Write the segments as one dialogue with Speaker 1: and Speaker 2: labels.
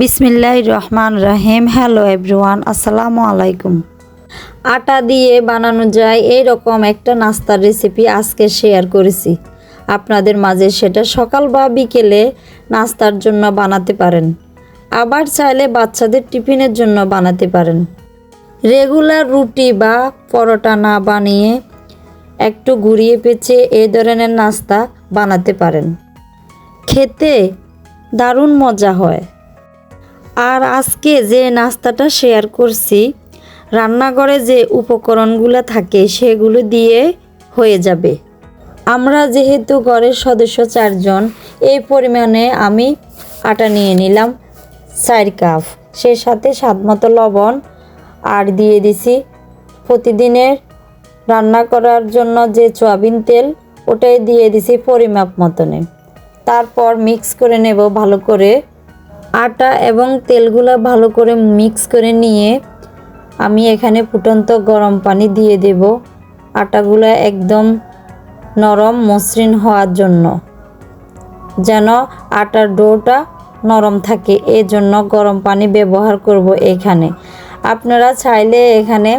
Speaker 1: বিসমিল্লাহ রহমান রাহিম। Hello everyone আসসালামু আলাইকুম। আটা দিয়ে বানানো যায় এই রকম একটা নাস্তার রেসিপি আজকে শেয়ার করেছি। আপনাদের মাঝে সেটা সকাল বা বিকেলে নাস্তার জন্য বানাতে পারেন। আবার চাইলে বাচ্চাদের টিফিনের জন্য বানাতে পারেন। রেগুলার রুটি বা পরোটা না বানিয়ে একটু ঘুরিয়ে পেঁচিয়ে এই ধরনের নাস্তা বানাতে পারেন। খেতে দারুণ মজা হয়। আর আজকে যে নাস্তাটা শেয়ার করছি, রান্নাঘরে যে উপকরণগুলো থাকে সেগুলো দিয়ে হয়ে যাবে। আমরা যেহেতু ঘরের সদস্য চারজন, এই পরিমাণে আমি আটা নিয়ে নিলাম চার কাপ। সেই সাথে স্বাদ মতো লবণ আর দিয়ে দিছি। প্রতিদিনের রান্না করার জন্য যে সয়াবিন তেল, ওটাই দিয়ে দিছি পরিমাপ মতনে। তারপর মিক্স করে নেব ভালো করে আটা এবং তেলগুলো ভালো করে মিক্স করে নিয়ে আমি এখানে ফুটন্ত গরম পানি দিয়ে দেব। আটাগুলো একদম নরম মসৃণ হওয়ার জন্য। যেন আটার ডোটা নরম থাকে এই জন্য গরম পানি ব্যবহার করব এখানে। আপনারা চাইলে এখানে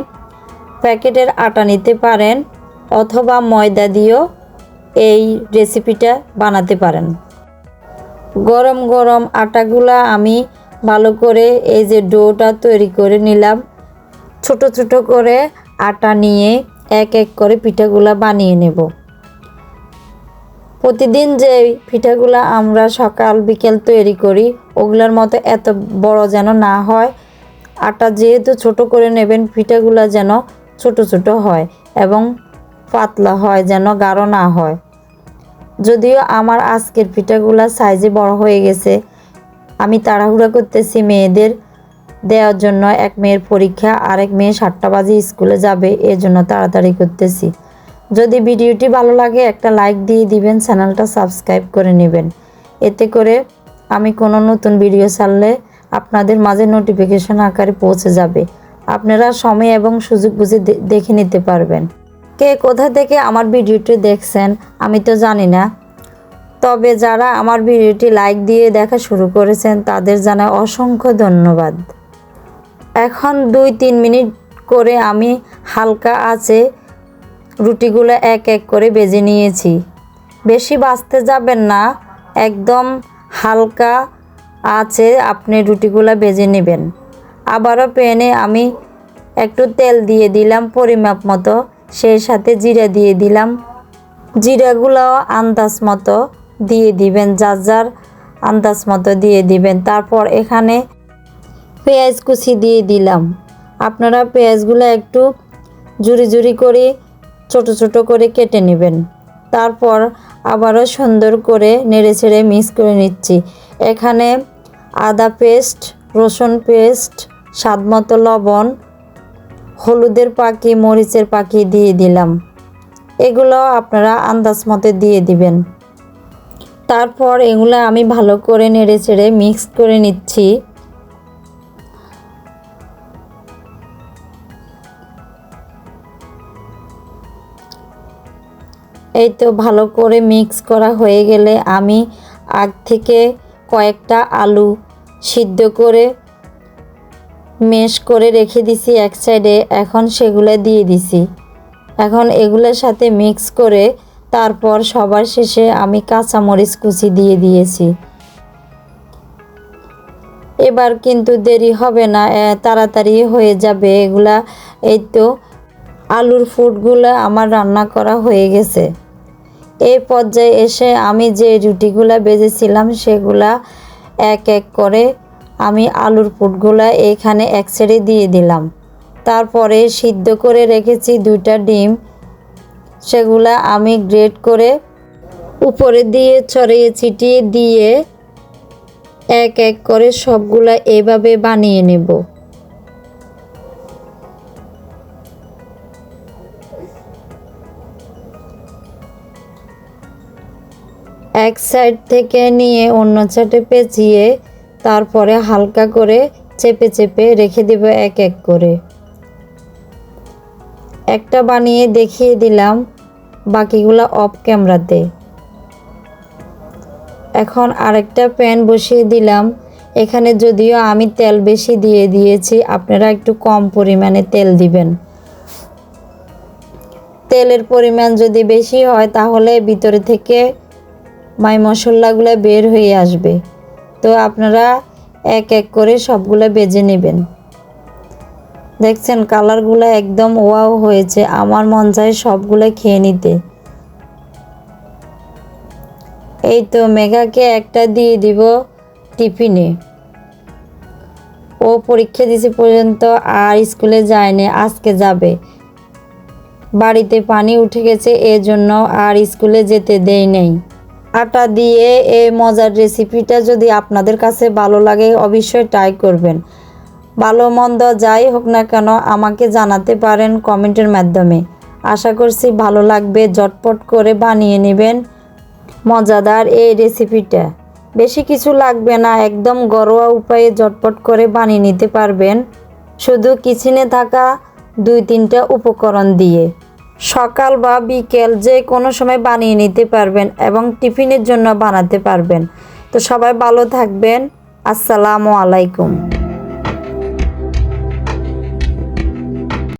Speaker 1: প্যাকেটের আটা নিতে পারেন অথবা ময়দা দিয়েও এই রেসিপিটা বানাতে পারেন। গরম গরম আটাগুলা আমি ভালো করে এই যে ডোটা তৈরি করে নিলাম। ছোট ছোট করে আটা নিয়ে এক এক করে পিঠাগুলা বানিয়ে নেব। প্রতিদিন যে পিঠাগুলা আমরা সকাল, বিকেল তৈরি করি, ওগুলোর মতো এত বড় যেন না হয়। আটা যেহেতু ছোট করে নেবেন, পিঠাগুলা যেন ছোট ছোট হয় এবং পাতলা হয়, যেন গাঢ় না হয়। যদিও আমার আজকের পিঠাগুলা সাইজে বড় হয়ে গেছে। আমি তাড়াহুড়া করতেছি মেয়েদের দেওয়ার জন্য। এক মেয়ের পরীক্ষা আর এক মেয়ে সাতটা বাজে স্কুলে যাবে এর জন্য তাড়াতাড়ি করতেছি। যদি ভিডিওটি ভালো লাগে, একটা লাইক দিয়ে দিবেন, চ্যানেলটা সাবস্ক্রাইব করে নেবেন। এতে করে আমি কোনো নতুন ভিডিও ছাড়লে আপনাদের মাঝে নোটিফিকেশন আকারে পৌঁছে যাবে। আপনারা সময় এবং সুযোগ বুঝে দেখে নিতে পারবেন। কে কোথা থেকে আমার ভিডিওটি দেখছেন আমি তো জানি না। তবে যারা আমার ভিডিওটি লাইক দিয়ে দেখা শুরু করেছেন, তাদের জানায় অসংখ্য ধন্যবাদ। এখন দুই তিন মিনিট করে আমি হালকা আছে, রুটিগুলো এক এক করে বেজে নিয়েছি। বেশি বাঁচতে যাবেন না, একদম হালকা আছে, আপনি রুটিগুলো বেজে নেবেন। আবারও প্যানে আমি একটু তেল দিয়ে দিলাম পরিমাপ মতো। সেই সাথে জিরা দিয়ে দিলাম। জিরাগুলো আন্দাজ মতো দিয়ে দিবেন, যার যার আন্দাজ মতো দিয়ে দিবেন। তারপর এখানে পেঁয়াজ কুচি দিয়ে দিলাম। আপনারা পেঁয়াজগুলো একটু জুরি জুরি করে, ছোট ছোট করে কেটে নেবেন। তারপর আবারও সুন্দর করে নেড়ে ছেড়ে মিক্স করে নিচ্ছি। এখানে আদা পেস্ট, রসুন পেস্ট, স্বাদ মতো লবণ হলুদের পাখি, মরিচের পাখি দিয়ে দিলাম। এগুলো আপনারা আন্দাজ মতে দিয়ে দিবেন। তারপর এগুলো আমি ভালো করে নেড়ে চেড়ে মিক্স করে নিচ্ছি। এই তো ভালো করে মিক্স করা হয়ে গেলে আমি আগ থেকে কয়েকটা আলু সিদ্ধ করে মেশ করে রেখে দিছি এক সাইডে, এখন সেগুলো দিয়ে দিছি। এখন এগুলোর সাথে মিক্স করে তারপর সবার শেষে আমি কাঁচামরিচ কুচি দিয়ে দিয়েছি। এবার কিন্তু দেরি হবে না তাড়াতাড়ি হয়ে যাবে এগুলা। এই তো আলুর ফুটগুলো আমার রান্না করা হয়ে গেছে। এই পর্যায়ে এসে আমি যে রুটিগুলা বেজেছিলাম সেগুলা এক এক করে আমি আলুর ফুটগুলা এখানে এক সাইডে দিয়ে দিলাম। তারপরে সিদ্ধ করে রেখেছি দুইটা ডিম। সেগুলা আমি গ্রেট করে উপরে দিয়ে ছড়িয়ে ছিটিয়ে দিয়ে এক এক করে সবগুলা এভাবে বানিয়ে নেব। এক সাইড থেকে নিয়ে অন্য সাইডে পেঁচিয়ে তারপরে হালকা করে চেপে চেপে রেখে দেব এক এক করে। একটা বানিয়ে দেখিয়ে দিলাম, বাকিগুলো অফ ক্যামেরাতে এখন আরেকটা প্যান বসিয়ে দিলাম। এখানে যদিও আমি তেল বেশি দিয়ে দিয়েছি, আপনারা একটু কম পরিমাণে তেল দিবেন। তেলের পরিমাণ যদি বেশি হয়, তাহলে ভিতরে থেকে মাই মশলাগুলো বের হয়ে আসবে। তো আপনারা এক এক করে সবগুলো বেজে নেবেন। দেখছেন কালারগুলো একদম ওয়াও হয়েছে, আমার মন চায় সবগুলো খেয়ে নিতে। এই তো মেঘাকে একটা দিয়ে দিব টিফিনে। ও পরীক্ষা দিছে পর্যন্ত আর স্কুলে যায়নি, আজকে যাবে। বাড়িতে পানি উঠে গেছে, এজন্য আর স্কুলে যেতে দেই নেই। আটা দিয়ে এই মজার রেসিপিটা যদি আপনাদের কাছে ভালো লাগে, অবশ্যই ট্রাই করবেন। ভালো মন্দ যাই হোক না কেন, আমাকে জানাতে পারেন কমেন্টের মাধ্যমে। আশা করছি ভালো লাগবে, ঝটপট করে বানিয়ে নেবেন মজাদার এই রেসিপিটা বেশি কিছু লাগবে না, একদম ঘরোয়া উপায়ে ঝটপট করে বানিয়ে নিতে পারবেন। শুধু কিচেনে থাকা দুই তিনটা উপকরণ দিয়ে। সকাল বা বিকেল যে কোনো সময় বানিয়ে নিতে পারবেন এবং টিফিনের জন্য বানাতে পারবেন। তো সবাই ভালো থাকবেন। আসসালামু আলাইকুম।